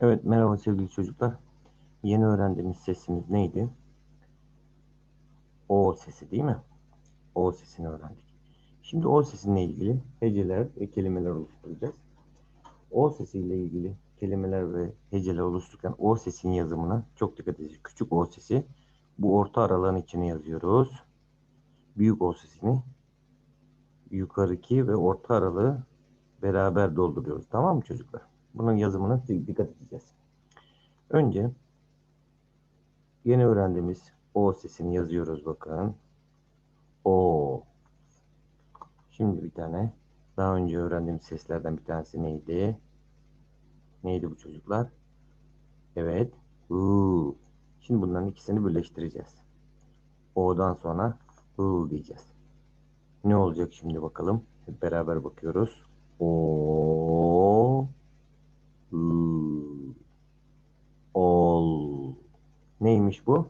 Evet, merhaba sevgili çocuklar. Yeni öğrendiğimiz sesimiz neydi? O sesi değil mi? O sesini öğrendik. Şimdi O sesinle ilgili heceler ve kelimeler oluşturacağız. O sesiyle ilgili kelimeler ve heceler oluştururken O sesinin yazımına çok dikkat edeceğiz. Küçük O sesi bu orta aralığın içine yazıyoruz. Büyük O sesini yukarıki ve orta aralığı beraber dolduruyoruz. Tamam mı çocuklar? Bunun yazımına dikkat edeceğiz. Önce yeni öğrendiğimiz O sesini yazıyoruz bakın. O. Şimdi bir tane daha önce öğrendiğimiz seslerden bir tanesi neydi? Neydi bu çocuklar? Evet. U. Şimdi bunların ikisini birleştireceğiz. O'dan sonra U diyeceğiz. Ne olacak şimdi bakalım. Hep beraber bakıyoruz. O. U. Ol. Neymiş bu?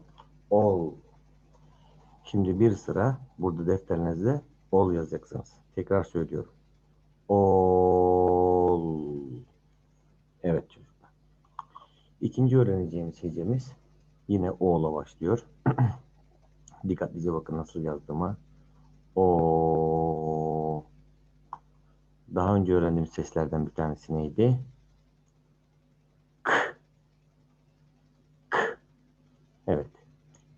Ol. Şimdi bir sıra burada defterinizde ol yazacaksınız. Tekrar söylüyorum. Ol. Evet çocuklar. İkinci öğreneceğimiz hecemiz yine O'la başlıyor. Dikkatlice bakın nasıl yazdığıma. O. Daha önce öğrendiğimiz seslerden bir tanesi neydi? Evet.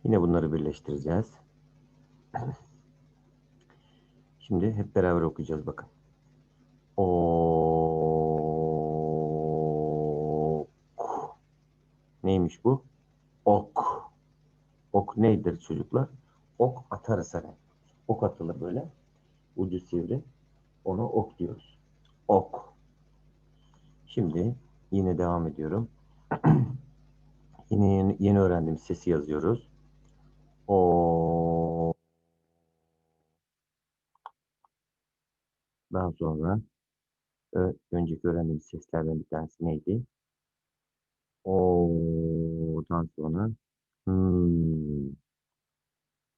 Yine bunları birleştireceğiz. Şimdi hep beraber okuyacağız bakın. Ok. Neymiş bu? Ok. Ok nedir çocuklar? Ok atarız hani. Ok atılır böyle. Ucu sivri. Onu ok diyoruz. Ok. Şimdi yine devam ediyorum. yine yeni, yeni öğrendiğimiz sesi yazıyoruz. O. Daha sonra önceki öğrendiğimiz seslerden bir tanesi neydi? O'dan sonra hmm.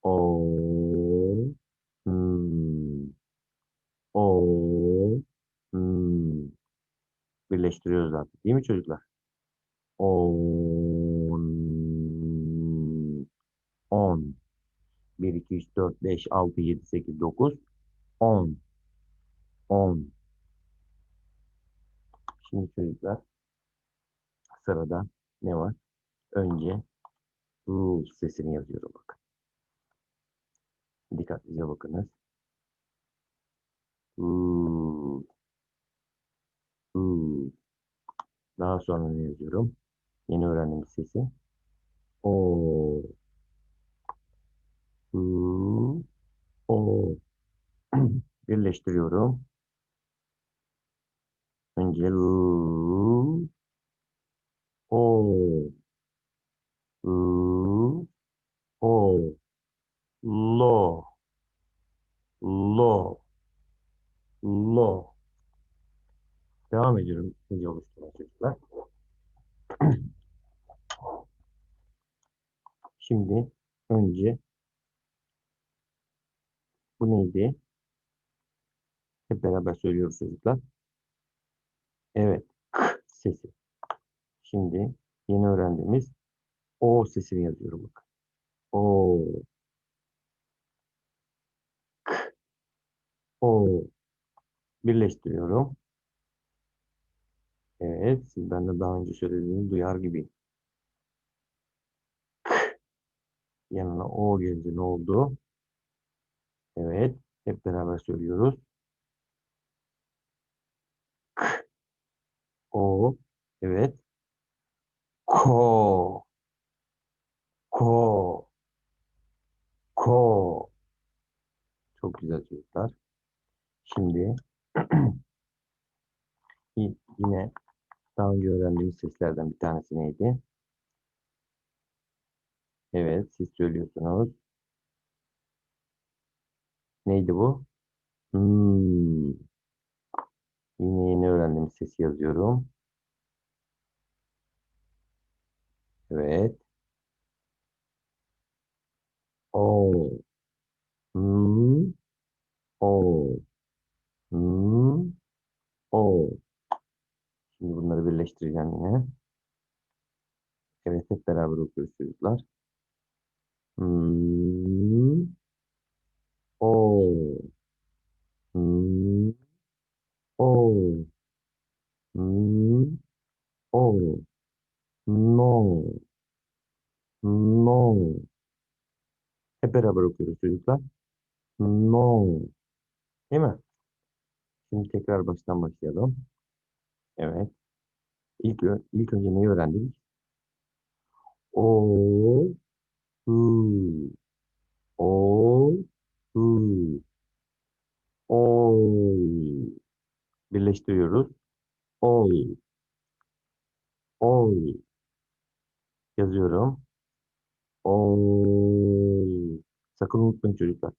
O hmm. O hmm. birleştiriyoruz artık değil mi çocuklar? On 1 2 3 4 5 6 7 8 9 10 10 Şimdi çocuklar sırada ne var? Önce ruh sesini yazıyorum bakın. Dikkatlice bakınız. Daha sonra ne yazıyorum? Yeni öğrendiğimiz sesi. O. Birleştiriyorum. Önce ruh. O. Ruh. O. Lo. Lo. Lo. Devam ediyorum. İkinci oluşturma çocuklar. Şimdi önce bu neydi? Hep beraber söylüyoruz çocuklar. Evet. K sesi. Şimdi yeni öğrendiğimiz O sesini yazıyorum bak. O. K. O. Birleştiriyorum. Evet. Siz ben de daha önce söylediğinizi duyar gibi. K. Yanına O gelince ne oldu? Evet. Hep beraber söylüyoruz. K. O. Evet. Ko. Ko. Ko. Çok güzel çocuklar. Şimdi yine daha önce öğrendiğimiz seslerden bir tanesi neydi? Evet, siz söylüyorsunuz. Neydi bu? Hmm. Yine yeni öğrendiğimiz sesi yazıyorum. Evet. O. Hmm. O. Hmm. O. Şimdi bunları birleştireceğim yine. Evet hep beraber okuyoruz çocuklar. Hmm, Hep beraber okuyoruz çocuklar. No. Değil mi? Şimdi tekrar baştan başlayalım. Evet. İlk, ilk önce neyi öğrendik? O, hu, o, hu, ol. Birleştiriyoruz. Ol, ol. Yazıyorum. Ol. Sakın unutmayın çocuklar.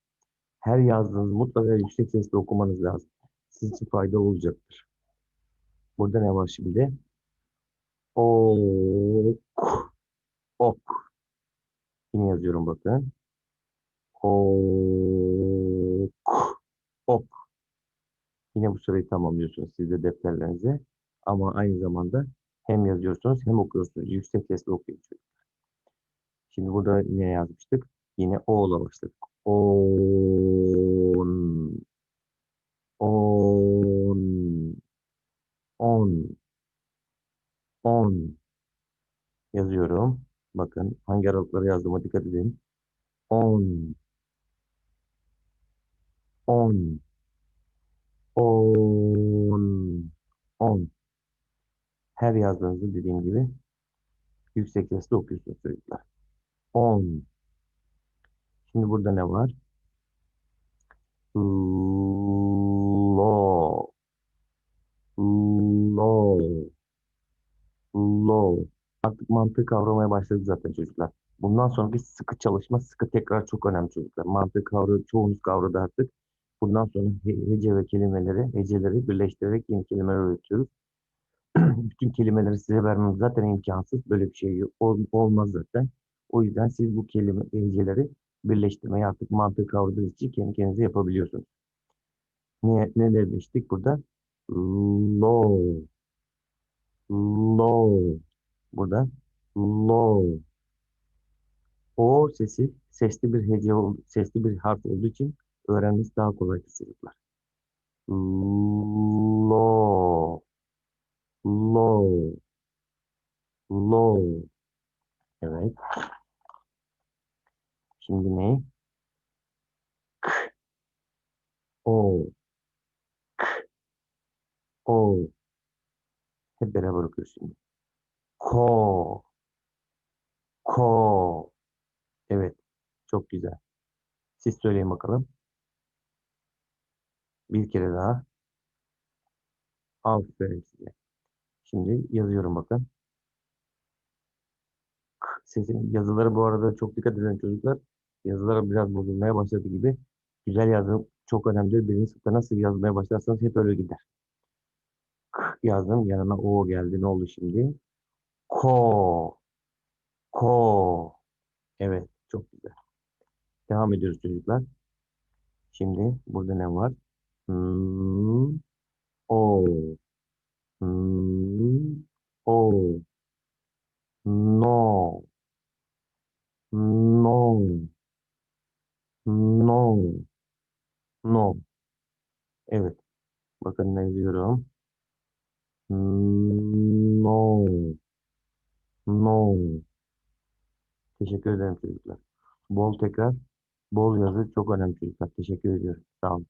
Her yazdığınız mutlaka yüksek sesle okumanız lazım. Sizin için fayda olacaktır. Burada ne var şimdi? Ok. Ok. Yine yazıyorum bakın. Ok. Ok. Yine bu sırayı tamamlıyorsunuz siz de defterlerinize. Ama aynı zamanda hem yazıyorsunuz hem okuyorsunuz. Yüksek sesle okuyun çocuklar. Şimdi burada ne yazmıştık? Yine O ile başladık. On. On. On. On. Yazıyorum. Bakın hangi aralıkları yazdığıma dikkat edin. On. On. On. On. Her yazdığınızı dediğim gibi yüksek sesle okuyorsunuz çocuklar. On. Şimdi burada ne var? Lo. Lo. Lo. Artık mantığı kavramaya başladı zaten çocuklar. Bundan sonraki sıkı çalışma, sıkı tekrar çok önemli çocuklar. Mantığı kavra, çoğunuz kavradı artık. Bundan sonra he- hece ve kelimeleri, heceleri birleştirerek yeni kelimeler öğretiyoruz. Bütün kelimeleri size vermem zaten imkansız. Böyle bir şey olmaz zaten. O yüzden siz bu kelime, heceleri birleştirmeyi artık mantığı kavradığınız için kendi kendinize yapabiliyorsunuz. Ne, ne demiştik burada? Low. Low. Burada low. O sesi sesli bir hece, sesli bir harf olduğu için öğrenmesi daha kolay çocuklar. Low. Low. Low. Evet. Şimdi ne? O. O. Hep beraber okuyoruz şimdi. Ko. Ko. Evet. Çok güzel. Siz söyleyin bakalım. Bir kere daha. Aferin size. Şimdi yazıyorum bakın. K Sesin yazıları bu arada çok dikkat edin çocuklar. Yazıları biraz bozulmaya başladı gibi. Güzel yazım çok önemli. Birinci sınıfta nasıl yazmaya başlarsanız hep öyle gider. K yazdım. Yanına O geldi. Ne oldu şimdi? Ko. Ko. Evet. Çok güzel. Devam ediyoruz çocuklar. Şimdi burada ne var? Hmm, No. Evet. Bakın ne yazıyorum. No. No. Teşekkür ederim çocuklar. Bol tekrar. Bol yazı çok önemli çocuklar. Teşekkür ediyorum. Sağ olun.